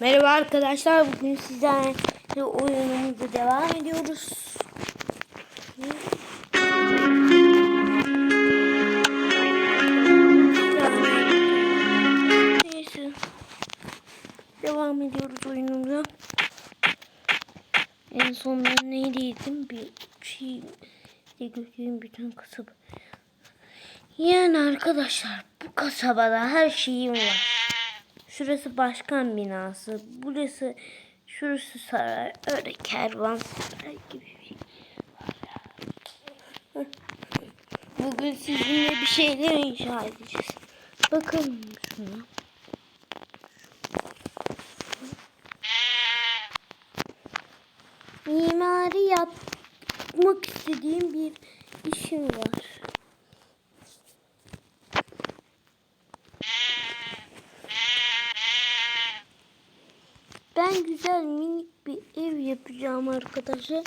Merhaba arkadaşlar. Bugün sizlerle oyunumuza devam ediyoruz. Neyse. Devam ediyoruz oyunumuza. En son ben neydiydim? Bir şey de götüreyim bütün kasaba. Yani arkadaşlar bu kasabada her şeyim var. Şurası başkan binası. Burası şurası saray. Öyle kervan saray gibi bir şey. Bugün sizinle bir şeyler inşa edeceğiz. Bakın şuna. Mimari yapmak istediğim bir işim var. Ben güzel minik bir ev yapacağım arkadaşlar.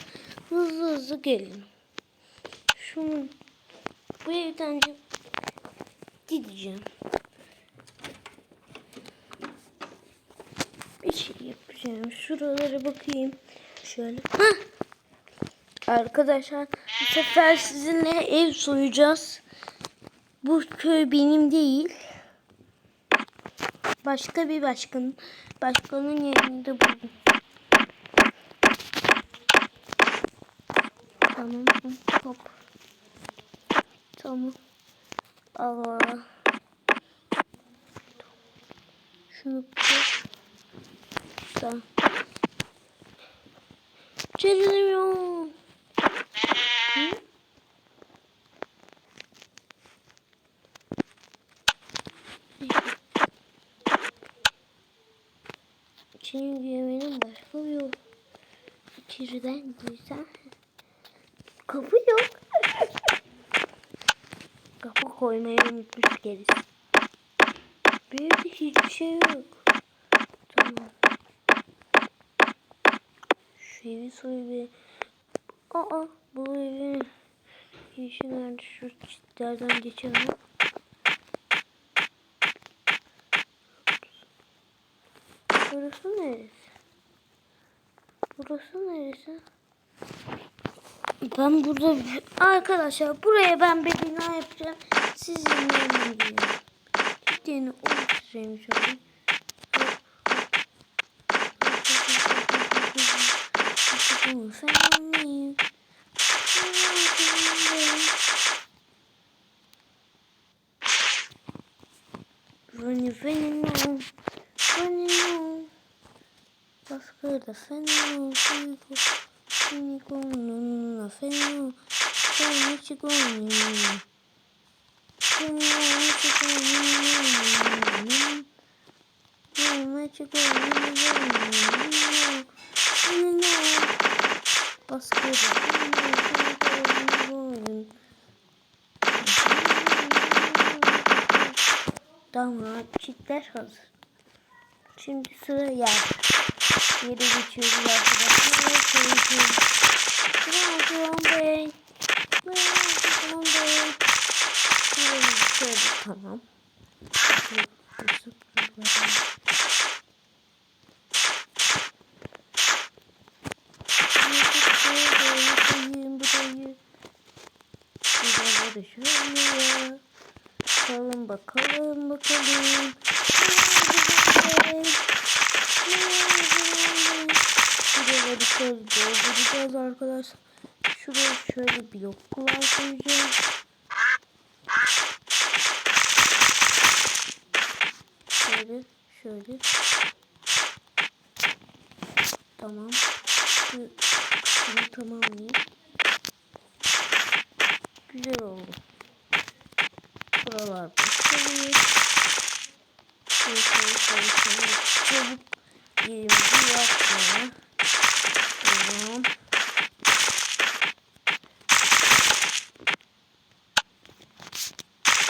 Hızlı hızlı gelin. Şunu bu evden gideceğim. Bir şey yapacağım. Şuralara bakayım. Şöyle. Hah! Arkadaşlar bu sefer sizinle ev soyacağız. Bu köy benim değil. Başka bir başkan. Başkanın yerinde buldum. Tamam. Hop. Tamam. Allah. Şunu koy. Tamam. Çözülmüyor. Hı? İçini güvenin başka bir yol. İçeriden güzel. Kapı yok. Kapı koymayı unutmuş gerisi. Evde hiçbir şey yok. Tamam. Şu evi soy bir. Aa bu evin girişi nerede? Şu çitlerden geçelim. Burası neresi? Burası neresi? Ben burada arkadaşlar buraya ben bir bina yapacağım. Sizin yanına gidiyorum. Gittiğini oluşturayım şöyle. Running, running. Running. Oscar da Feno, Fênico, Fênico, Nuno, Feno, Fênico, Nuno. Posso Tamam, çiftler hazır. Şimdi sıra yer. Yere geçiyoruz arkadaşlar. Şöyle Trabzon Bey. Trabzon Bey. Şöyle tamam. Şöyle. Bakalım bakalım bakalım. Şuraları şöyle dolduracağız arkadaşlar. Şuraya şöyle bloklar koyacağız. Şöyle şöyle. Tamam. Şu kısmı tamamlayayım. Güzel oldu. Buralar. Çabuk yerimizi yapmaya. Tamam.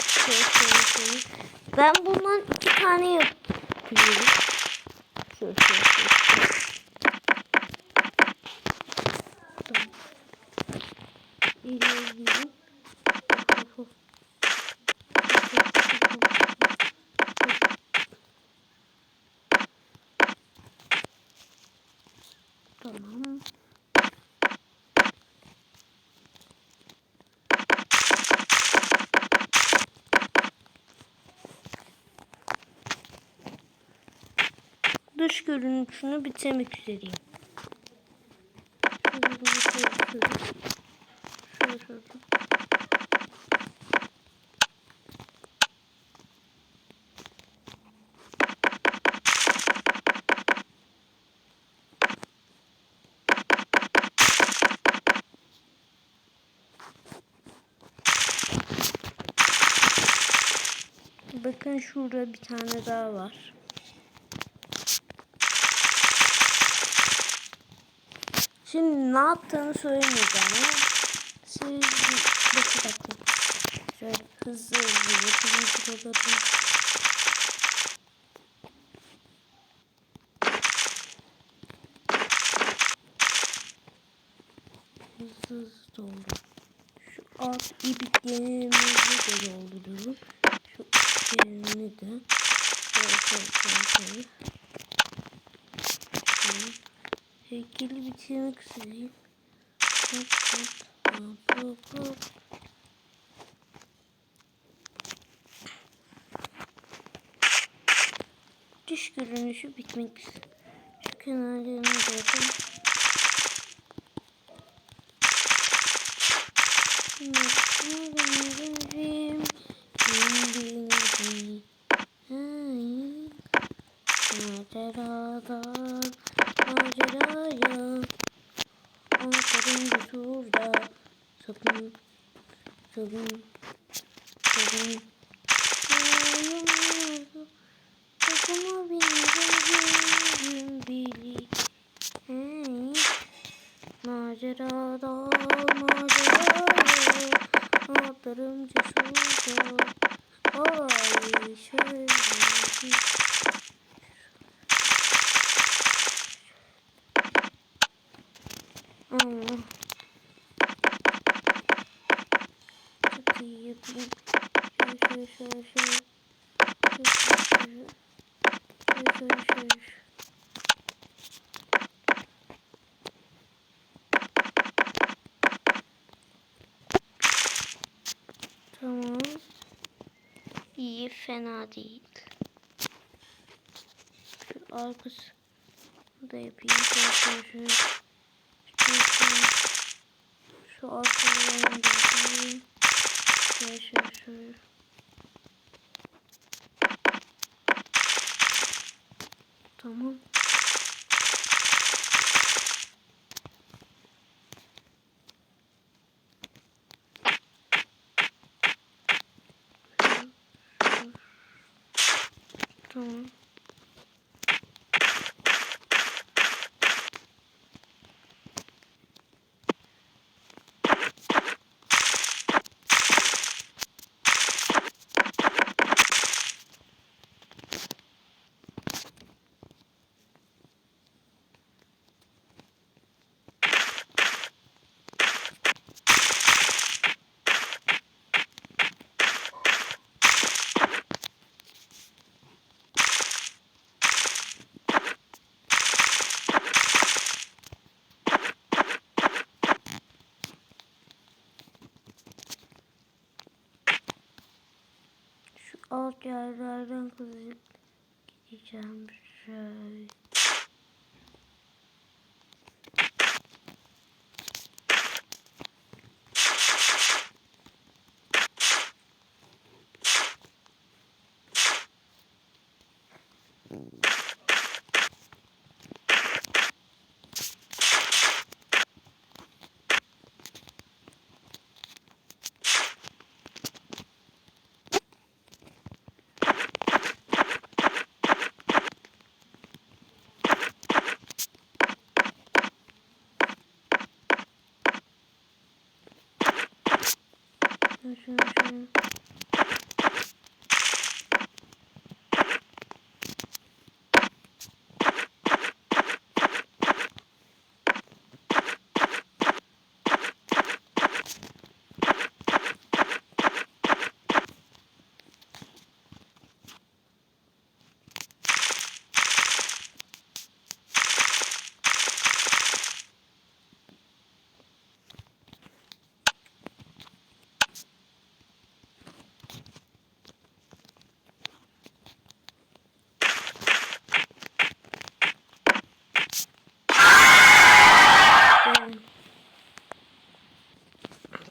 Şöyle şöyle şöyle. Ben bundan iki tane yapıyorum. Şöyle şöyle şöyle. Tamam. İlerleyelim. Hop hop. Tamam. Dış görünüşünü bitirmek üzereyim. Bakın şurada bir tane daha var. Şimdi ne yaptığını söylemeyeceğim siz bakın bakın. Şöyle hızlı hızlı doldur. Şu alt ibiklerimizi de dolduralım. Şu içlerini de. Şöyle şöyle şöyle şöyle. Heykeli bitirmek üzereyim. Hop hop hop hop hop. Dış görünüşü bitmek üzere. Şu kenarlarını da. İyi yapayım. Şöyle şöyle şöyle şöyle. Şöyle şöyle şöyle. Tamam. İyi fena değil. Şu arkası da yapayım. Şöyle şöyle. Şöyle şu arkalarını da yapayım. Şöyle şöyle şöyle. Tamam. Tamam. Şu alt yerlerden kızıp gideceğim şöyle.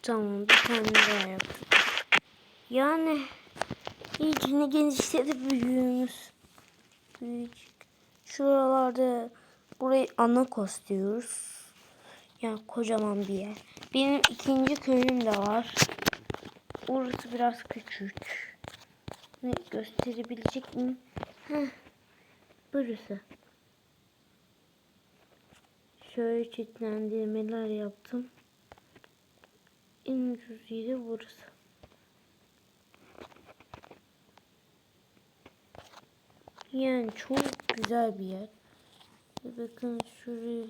Tamam bir tane daha yaptık. Yani iyicene genişledi büyüğümüz. Büyücük. Şuralarda burayı Anakos diyoruz. Yani kocaman bir yer. Benim ikinci köyüm de var. Orası biraz küçük. Ne gösterebilecek miyim? Heh. Burası. Şöyle çeşitlendirmeler yaptım. En ucuz yeri burası. Yani çok güzel bir yer. Bakın şuraya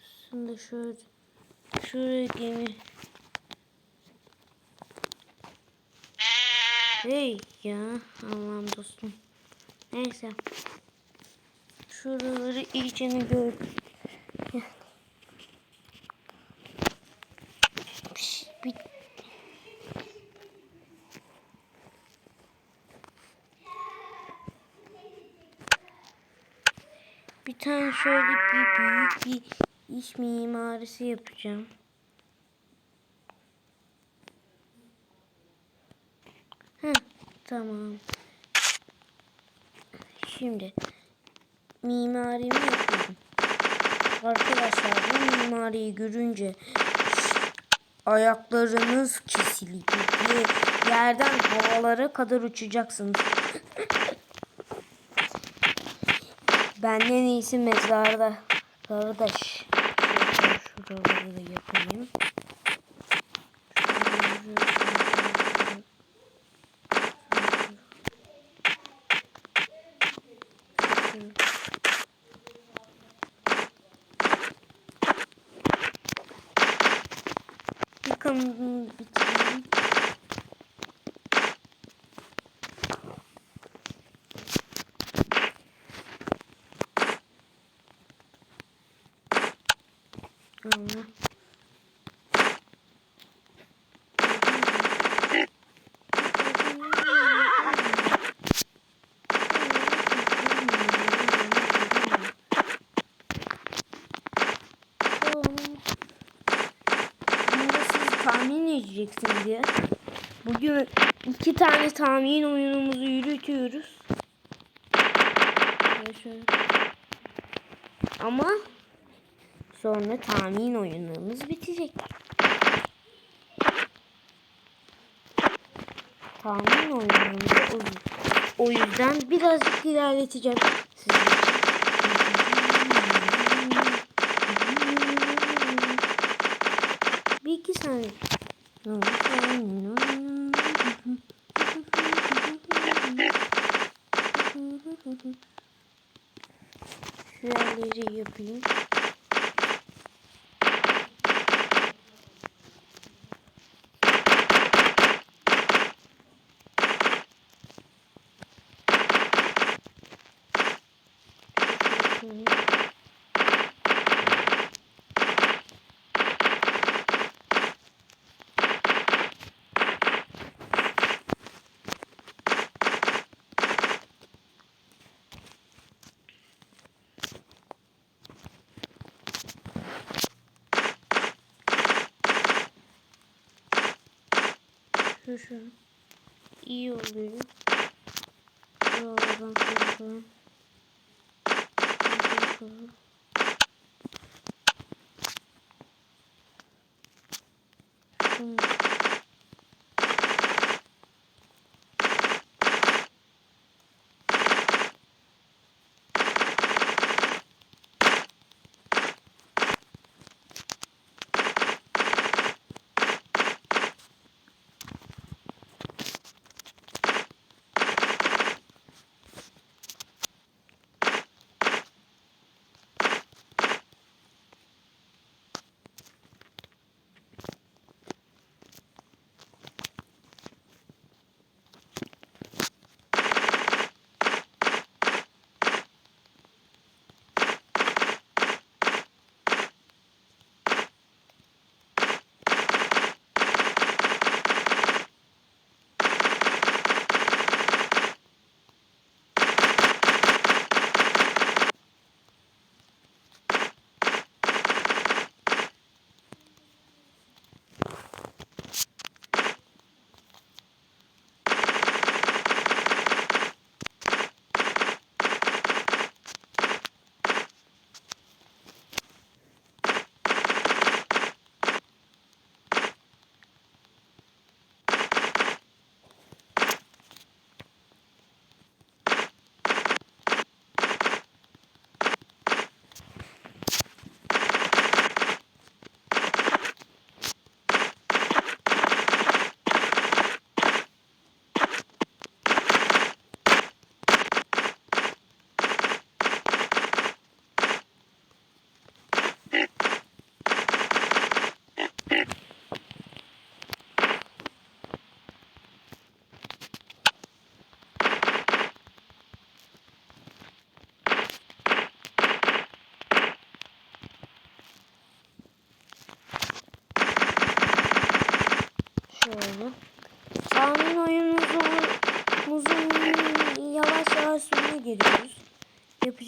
aslında şöyle şuraya gemi Hey ya Allah'ım dostum. Neyse. Şuraları iyicene gör. Bir, bir tane şöyle bir büyük bir iş mimarisi yapacağım. Heh, tamam. Şimdi mimarimi yapıyorum. Arkadaşlar bu mimariyi görünce ayaklarınız kesilecek diye yerden havalara kadar uçacaksınız. Benden iyisi mezarda. Kardeş. Şuraları da yapayım. Bakalım bitireyim. Allah. Bunu da siz tahmin edeceksiniz diye. Bugün iki tane tahmin oyunumuzu yürütüyoruz. Ama sonra tahmin oyunlarımız bitecek. Tahmin oyunlarımızı o, yüzden birazcık ilerleteceğim sizi. Bir iki saniye. Şu yerleri yapayım. Şu. İyi oluyor. Şuradan şuradan. Şuradan.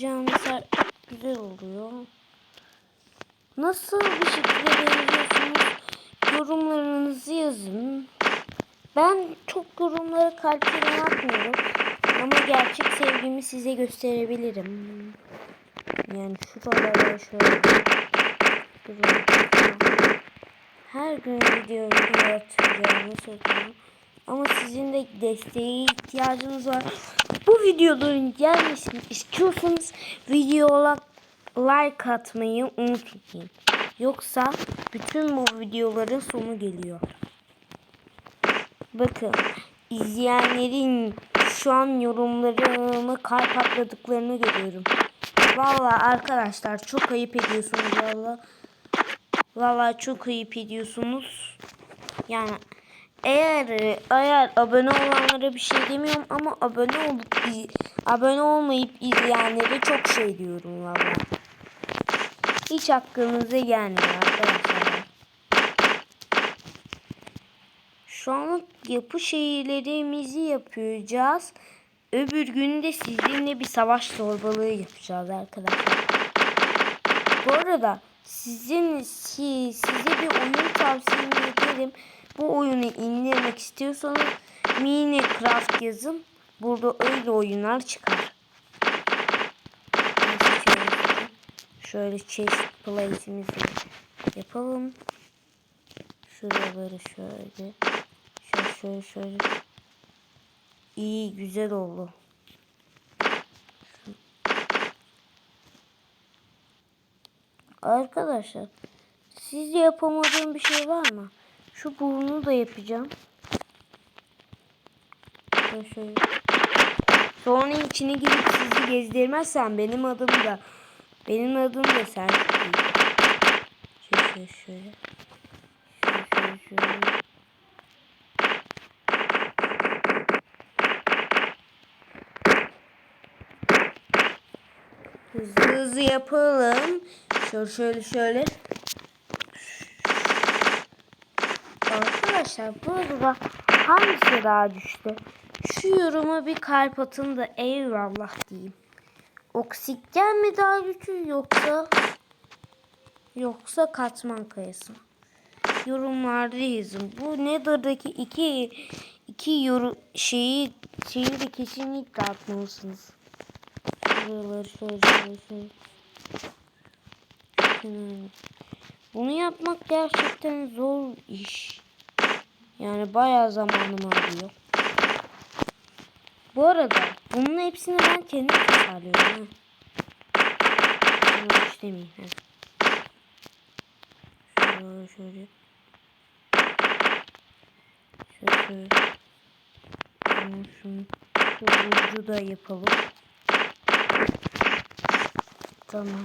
Yapacağımız güzel oluyor. Nasıl bir şekilde beğeniyorsunuz? Yorumlarınızı yazın. Ben çok yorumlara kalp falan atmıyorum. Ama gerçek sevgimi size gösterebilirim. Yani şuralara şöyle. Her gün video atacağımı söylüyorum. Ama sizin de desteğe ihtiyacınız var. Bu videoların gelmesini istiyorsanız videoya like atmayı unutmayın. Yoksa bütün bu videoların sonu geliyor. Bakın izleyenlerin şu an yorumlarımı kalp atladıklarını görüyorum. Valla arkadaşlar çok ayıp ediyorsunuz valla. Valla çok ayıp ediyorsunuz. Yani eğer eğer abone olanlara bir şey demiyorum ama abone olup abone olmayıp izleyenlere çok şey diyorum valla. Hiç hakkınıza gelmiyor arkadaşlar. Şu an yapı şeylerimizi yapacağız. Öbür gün de sizinle bir savaş torbalığı yapacağız arkadaşlar. Bu arada sizin si- size bir oyun tavsiye ederim. Bu oyunu indirmek istiyorsanız Minecraft yazın. Burada öyle oyunlar çıkar. Şöyle- chest place'imizi yapalım. Şuraları şöyle. Şöyle şöyle şöyle. İyi güzel oldu. Arkadaşlar sizce yapamadığım bir şey var mı? Şu burnu da yapacağım. Şöyle şöyle. Sonra içine girip sizi gezdirmezsem benim adım da benim adım da sen şöyle şöyle. Şöyle şöyle şöyle. Hızlı hızlı yapalım. Şöyle şöyle şöyle. Arkadaşlar bu arada hangisi daha düştü? Şu yoruma bir kalp atın da eyvallah diyeyim. Oksijen mi daha güçlü yoksa yoksa katman kayası mı? Yorumlarda yazın. Bu Nether'daki iki iki yorum şeyi şeyi de kesinlikle atmalısınız. Buraları şöyle. Bunu yapmak gerçekten zor iş. Yani bayağı zamanımı alıyor. Bu arada bunun hepsini ben kendim tasarlıyorum. Bunu hiç demeyeyim. Şöyle şöyle. Şöyle. Şunu, şunu. Şu burcu da yapalım. Tamam.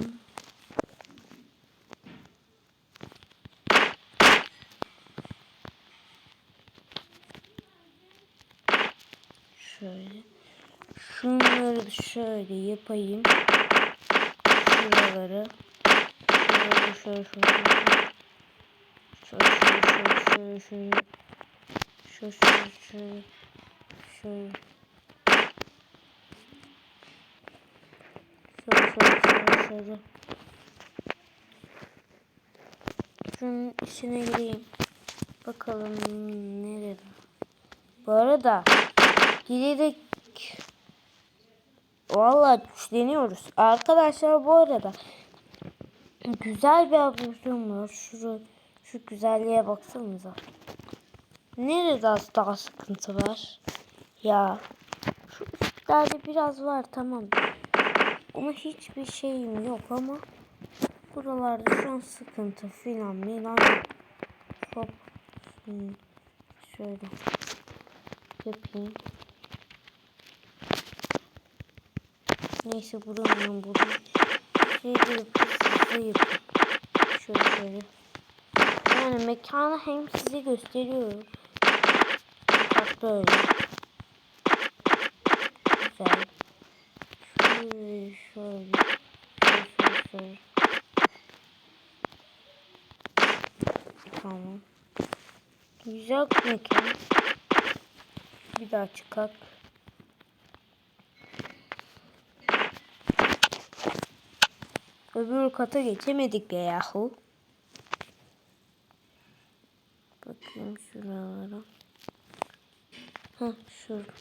Şöyle. Şunları da şöyle yapayım. Şuraları. Şöyle şöyle şöyle. Şöyle şöyle şöyle şöyle şöyle. Şöyle şöyle şöyle. Şöyle. Şöyle şöyle şöyle. Şunun içine gireyim. Bakalım nerede? Bu arada giderek Vallahi güçleniyoruz. Arkadaşlar bu arada güzel bir abuzum var. Şu, şu güzelliğe baksanıza. Nerede az daha sıkıntı var? Ya şu üstlerde biraz var tamam. Ama hiçbir şeyim yok ama buralarda şu an sıkıntı filan milan. Hop. Şöyle yapayım. Neyse buranın buranın. Şey yapıp. Şöyle şöyle. Yani mekanı hem size gösteriyorum. Bak böyle. Güzel. Şöyle şöyle. Şöyle şöyle şöyle. Tamam. Güzel mekan. Bir daha çıkak. Öbür kata geçemedik be yahu. Bakayım şuralara. Hah şurada.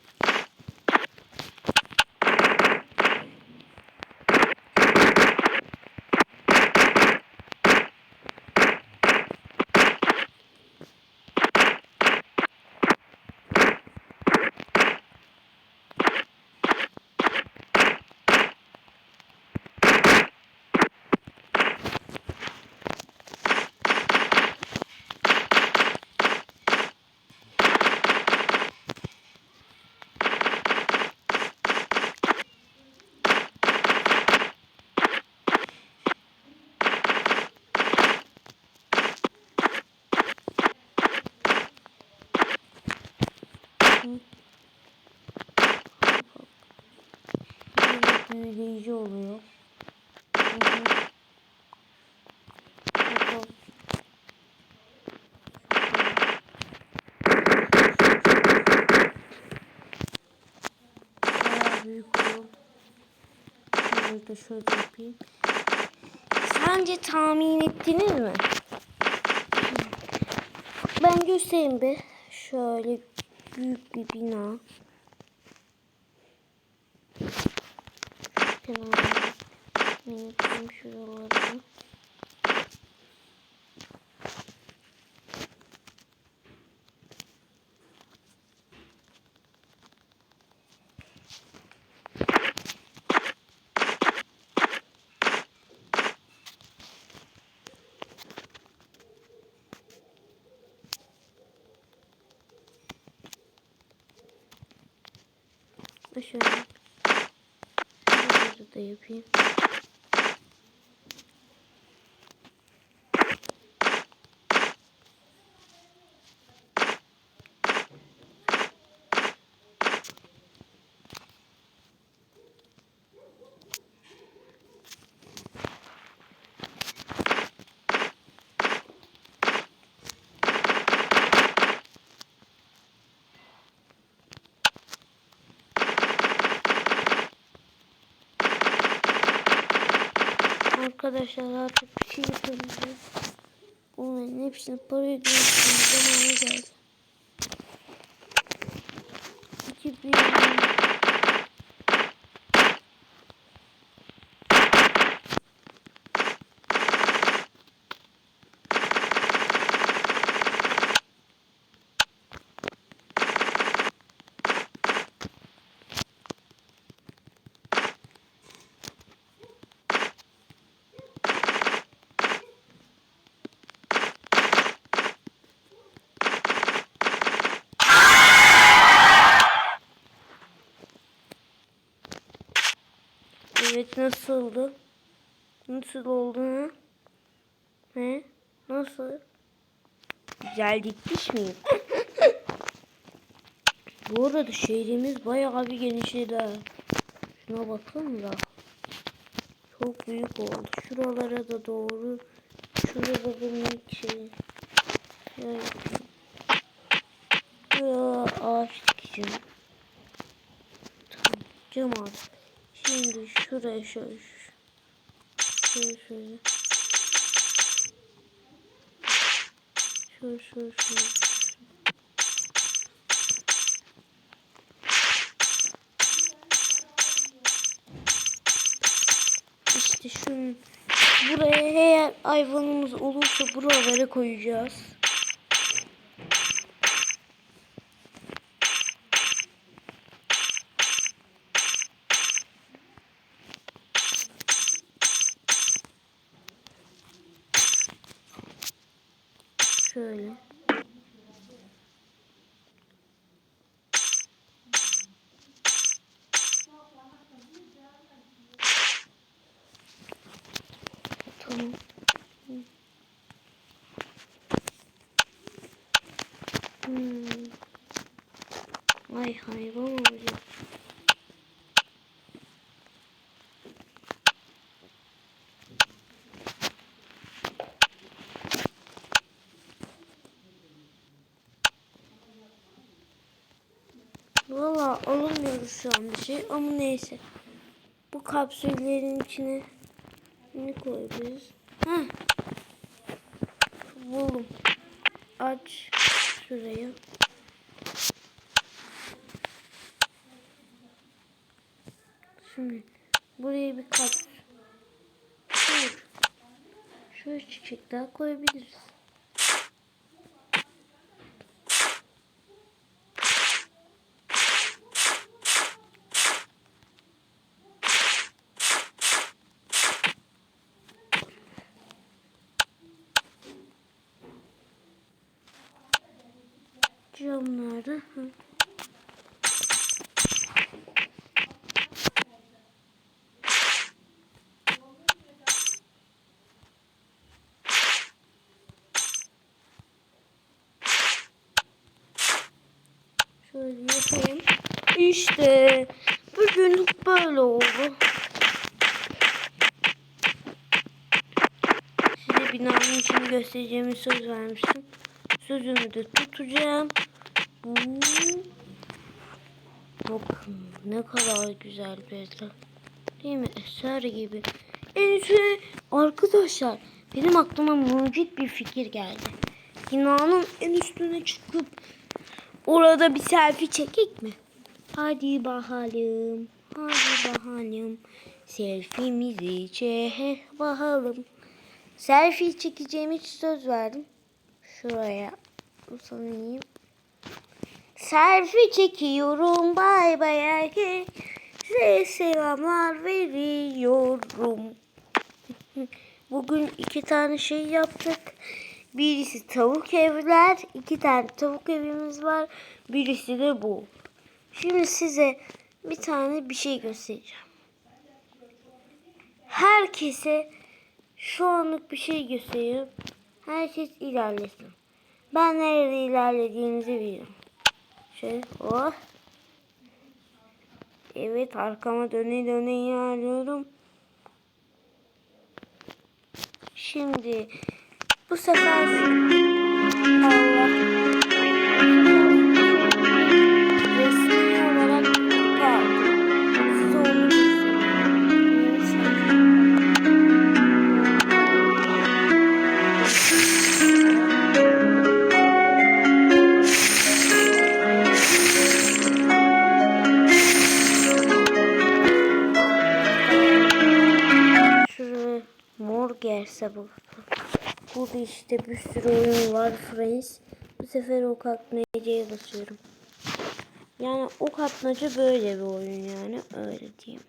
Böyle büyüleyici oluyor. Hı hı. Bakalım. Bayağı büyük oluyor. De şöyle yapayım. Sence tahmin ettiniz mi? Ben göstereyim bir. Şöyle büyük bir bina. 这个就是这一篇 Arkadaşlar artık bir şey yapalım. Onların hepsini paraya dönüştüğüm zamanı geldi. 2000 nasıldı? Nasıl oldu ha? He? Nasıl? Güzel dikmiş miyim? Bu arada şehrimiz bayağı bir genişledi. Şuna bakın da. Çok büyük oldu. Şuralara da doğru. Şurada da minik şey. Şöyle. Buraya ağaç dikeceğim. Tamam. Cam ağaç. Şimdi şuraya şöyle. Şöyle şöyle. Şöyle şöyle şöyle. İşte şunun buraya eğer hayvanımız olursa buralara koyacağız. 这里 Alamıyoruz şu an bir şey ama neyse. Bu kapsüllerin içine Ne koyabiliriz? Ha. Buldum. Aç şurayı. Şimdi buraya bir kap. Dur. Şöyle çiçek daha koyabiliriz. Camları. Hı. Şöyle yapayım. İşte bugünlük böyle oldu. Size binanın içini göstereceğimi söz vermiştim. Sözümü de tutacağım. Hmm. Bakın ne kadar güzel bir etraf. Değil mi? Eser gibi. Ence arkadaşlar benim aklıma mucit bir fikir geldi. Binanın en üstüne çıkıp orada bir selfie çekik mi? Hadi bakalım. Hadi bakalım. Selfie'mizi çek bakalım. Selfie çekeceğim hiç söz verdim. Şuraya uzanayım. Selfie çekiyorum bay bay herkes. Size selamlar veriyorum. Bugün iki tane şey yaptık. Birisi tavuk evler. iki tane tavuk evimiz var. Birisi de bu. Şimdi size bir tane bir şey göstereceğim. Herkese şu anlık bir şey gösteriyorum. Herkes ilerlesin. Ben nerede ilerlediğinizi biliyorum. Şöyle oh. Evet arkama döne döne ilerliyorum. Şimdi bu sefer Allah mor gelse bu. Burada işte bir sürü oyun var Friends. Bu sefer ok atmacaya basıyorum. Yani ok atmaca böyle bir oyun yani öyle diyeyim.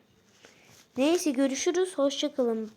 Neyse görüşürüz. Hoşçakalın.